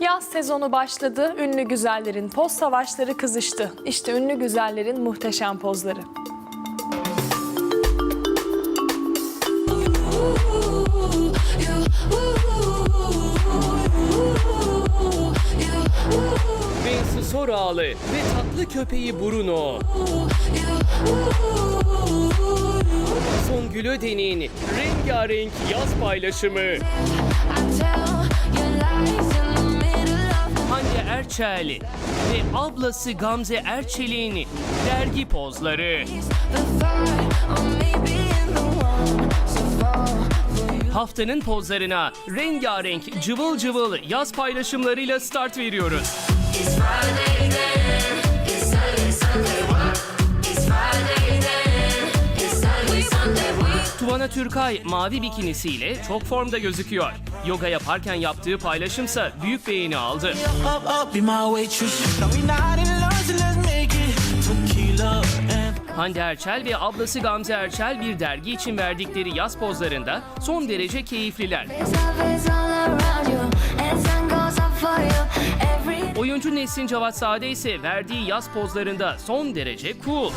Yaz sezonu başladı, ünlü güzellerin poz savaşları kızıştı. İşte ünlü güzellerin muhteşem pozları. Bensu Sorağlı ve tatlı köpeği Bruno. Songül Öden'in rengarenk yaz paylaşımı. Erçel ve ablası Gamze Erçel'in dergi pozları. Haftanın pozlarına rengarenk cıvıl cıvıl yaz paylaşımlarıyla start veriyoruz. It's. What? Tuvana Türkay mavi bikinisiyle çok formda gözüküyor. Yoga yaparken yaptığı paylaşımsa büyük beğeni aldı. Hande Erçel ve ablası Gamze Erçel bir dergi için verdikleri yaz pozlarında son derece keyifliler. Oyuncu Nesin Cavatsade ise verdiği yaz pozlarında son derece cool.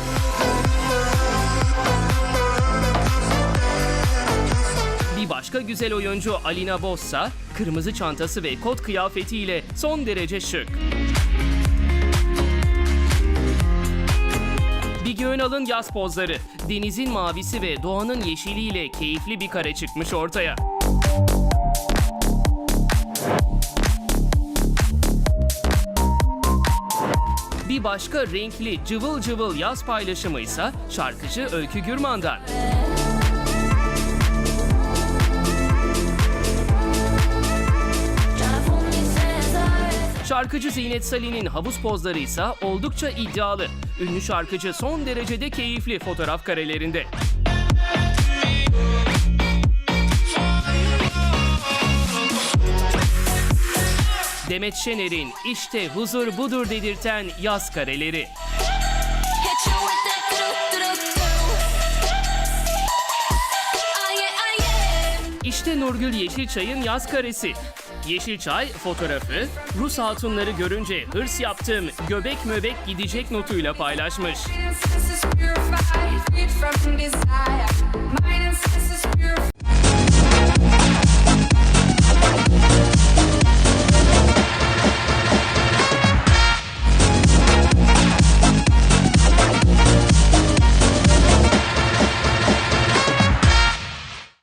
Başka güzel oyuncu Alina Bossa, kırmızı çantası ve kot kıyafetiyle son derece şık. Bigi Önal'ın yaz pozları, denizin mavisi ve doğanın yeşiliyle keyifli bir kare çıkmış ortaya. Bir başka renkli cıvıl cıvıl yaz paylaşımı ise şarkıcı Öykü Gürman'dan. Şarkıcı Zinet Salih'in havuz pozları ise oldukça iddialı. Ünlü şarkıcı son derecede keyifli fotoğraf karelerinde. Demet Şener'in işte huzur budur dedirten yaz kareleri. İşte Nurgül Yeşilçay'ın yaz karesi. Yeşilçay fotoğrafı Rus hatunları görünce hırs yaptım göbek möbek gidecek notuyla paylaşmış.